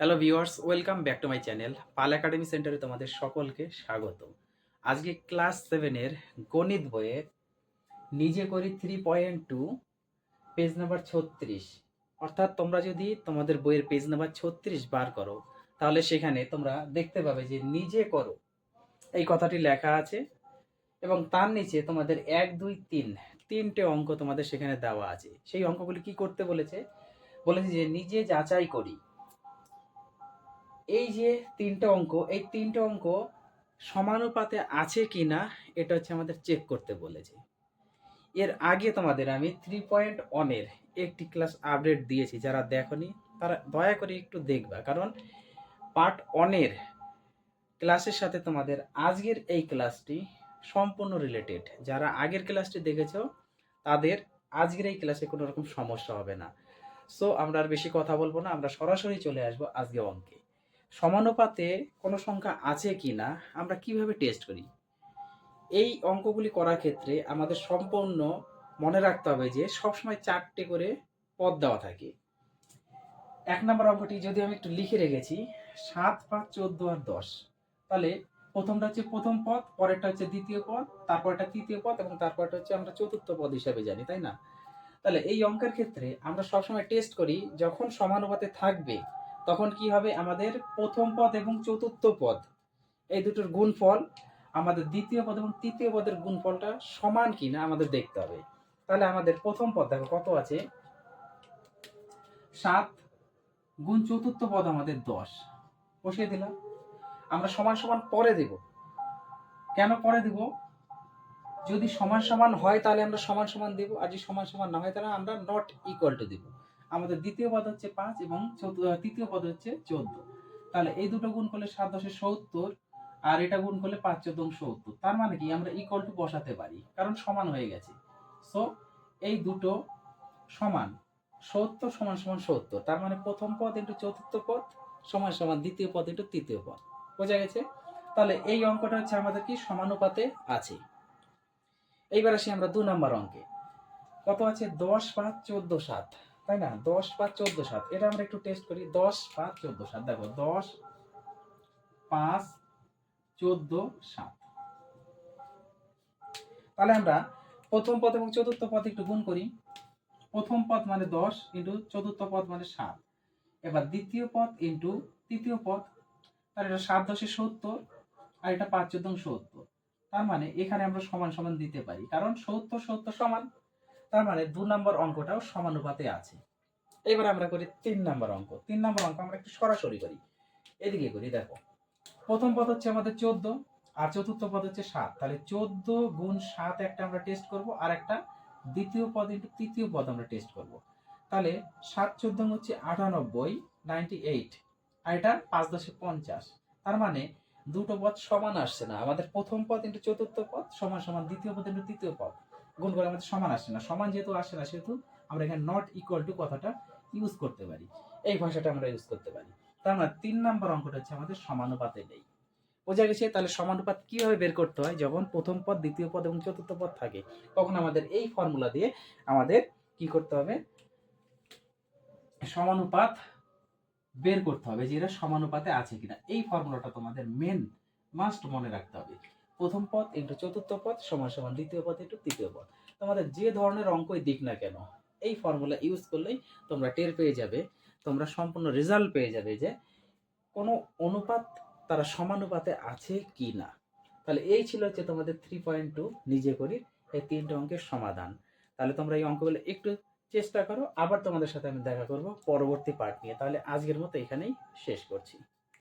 Hello viewers welcome back to my channel Pal Academy সেন্টারে তোমাদের সকলকে স্বাগত আজকে ক্লাস সেভেনের গণিত বইয়ের নিজে করি three point two page number ছত্রিশ। অর্থাৎ তোমরা যদি তোমাদের বইয়ের পেজ নাম্বার ছত্রিশ বার করো, তাহলে সেখানে তোমরা দেখতে পাবে যে নিজে করো। এই কথাটি লেখা আছে এবং তার নিচে তোমাদের এক, দুই, তিন, তিনটে অঙ্ক তোমাদের সেখানে দেওয়া আছে। সেই অঙ্কগুলি কি করতে বলেছে? বলেছে যে নিজে যাচাই করি। এই যে তিনটে অঙ্ক, এই তিনটে অঙ্ক সমানুপাতে আছে কি না এটা হচ্ছে আমাদের চেক করতে বলেছে। এর আগে তোমাদের আমি থ্রি পয়েন্ট ওয়ানের একটি ক্লাস আপডেট দিয়েছি, যারা দেখনি, তারা দয়া করে একটু দেখবা। কারণ পার্ট ওয়ানের ক্লাসের সাথে তোমাদের আজকের এই ক্লাসটি সম্পূর্ণ রিলেটেড যারা আগের ক্লাসটি দেখেছ, তাদের আজকের এই ক্লাসে কোনো রকম সমস্যা হবে না। সো আমরা আর বেশি কথা বলব না, আমরা সরাসরি চলে আসব আজকে অঙ্কে। সমানুপাতে কোনো সংখ্যা আছে কি না, আমরা কীভাবে টেস্ট করি? এই অঙ্কগুলি করার ক্ষেত্রে আমাদের সম্পূর্ণ মনে রাখতে হবে যে সবসময় চারটে করে পদ দেওয়া থাকে। এক নম্বর অঙ্কটি যদি আমি একটু লিখে রেখেছি, সাত, পাঁচ, চোদ্দ আর দশ। তাহলে প্রথমটা হচ্ছে প্রথম পদ, পরেরটা হচ্ছে দ্বিতীয় পদ, তারপরটা তৃতীয় পদ এবং তারপরটা হচ্ছে আমরা চতুর্থ পদ হিসাবে জানি, তাই না? তাহলে এই অঙ্কের ক্ষেত্রে আমরা সবসময় টেস্ট করি যখন সমানুপাতে থাকবে তখন কি হবে? আমাদের প্রথম পদ এবং চতুর্থ পদ। এই দুটোর গুণফল, আমাদের দ্বিতীয় পদ এবং তৃতীয় পদের গুণফলটা সমান কিনা আমাদের দেখতে হবে। তাহলে আমাদের প্রথম পদ দেখো কত আছে? সাত গুণ চতুর্থ পদ আমাদের দশ। বসিয়ে দিলাম। আমরা সমান সমান পরে দেব। কেন পরে দেব? যদি সমান সমান হয় তাহলে আমরা সমান সমান দেব। আর যদি সমান সমান না হয় তাহলে আমরা নট ইকুয়াল টু দেবো। আমাদের দ্বিতীয় পদ হচ্ছে পাঁচ এবং তৃতীয় পদ হচ্ছে চোদ্দ। তাহলে এই দুটো গুণ করলে সাত দশে সত্তর, আর এটা গুণ করলে পাঁচ চোদ্দ সত্তর। তার মানে কি? আমরা ইকুয়াল টু বসাতে পারি, কারণ সমান হয়ে গেছে। সো এই দুটো সমান, সত্তর সমান সমান সত্তর। তার মানে প্রথম পদ ইন্টু চতুর্থ পদ, সমান সমান দ্বিতীয় পদ ইন্টু তৃতীয় পদ। বোঝা গেছে? তাহলে এই অঙ্কটা হচ্ছে আমাদের কি? সমানুপাতে আছে। এইবার আসি আমরা দু নম্বর অঙ্কে। কত আছে? দশ পাঁচ, চোদ্দ, সাত। তাই না? দশ পাঁচ চোদ্দ সাত। এটা আমরা একটু টেস্ট করি। দশ পাঁচ চোদ্দ সাত। দেখো, দশ, পাঁচ, চোদ্দ, সাত। তাহলে আমরা প্রথম পদ এবং চতুর্থ পদ একটু গুণ করি। প্রথম পদ মানে দশ ইন্টু চতুর্থ পদ মানে সাত। এবার দ্বিতীয় পদ ইন্টু তৃতীয় পদ। তাহলে এটা সাত দশে সত্তর আর এটা পাঁচ চোদ্দ সত্তর। তার মানে এখানে আমরা সমান সমান দিতে পারি। কারণ সত্তর সত্তর সমান। তার মানে দু নম্বর অঙ্কটাও সমানুপাতে আছে। এবার আমরা করি তিন নম্বর অঙ্ক। তিন নম্বর অঙ্ক আমরা একটু সরাসরি করি। এদিকে করি, দেখো। প্রথম পদ হচ্ছে আমাদের চোদ্দ, আর চতুর্থ পদ হচ্ছে সাত। তাহলে চোদ্দ গুণ সাত একটা আমরা টেস্ট করব, আর একটা দ্বিতীয় পদ ইন্টু তৃতীয় পদ আমরা টেস্ট করব। তাহলে সাত চোদ্দ হচ্ছে আটানব্বই নাইনটি এইট আর এটা পাঁচ দশে পঞ্চাশ। তার মানে দুটো পদ সমান আসছে না। আমাদের প্রথম পদ ইন্টু চতুর্থ পদ সমান সমান দ্বিতীয় পদ ইন্টু তৃতীয় পদ। গুণ করে আমাদের সমান আসছে না। সমান যেহেতু আসে না, সেহেতু আমরা এখানে নট ইকুয়াল টু কথাটা ইউজ করতে পারি। এই ভাষাটা আমরা ইউজ করতে পারি। তার মানে তিন নম্বর অঙ্কটা হচ্ছে আমাদের সমানুপাতে নেই। বোঝা গেছে? তাহলে সমানুপাত কীভাবে বের করতে হয়? যখন প্রথম পদ, দ্বিতীয় পদ এবং চতুর্থ পদ থাকে, তখন আমাদের এই ফর্মুলা দিয়ে আমাদের কি করতে হবে? সমানুপাত বের করতে হবে যে এরা সমানুপাতে আছে কিনা। এই ফর্মুলাটা তোমাদের মেন মাস্ট মনে রাখতে হবে। প্রথম পদ ইন্টু চতুর্থ পদ, সমান সমান দ্বিতীয় পদ ইন্টু তৃতীয় পদ। তোমাদের যে ধরনের অঙ্কই দিক না কেন, এই ফর্মুলা ইউজ করলেই তোমরা টের পেয়ে যাবে, তোমরা সম্পূর্ণ রেজাল্ট পেয়ে যাবে যে কোনো অনুপাত তারা সমানুপাতে আছে কি না। তাহলে এই ছিল হচ্ছে তোমাদের থ্রি পয়েন্ট টু নিজে করি, এই তিনটে অঙ্কের সমাধান। তাহলে তোমরা এই অঙ্কগুলো একটু চেষ্টা করো, আবার তোমাদের সাথে আমি দেখা করব পরবর্তী পার্ট নিয়ে। তাহলে আজকের মতো এখানেই শেষ করছি।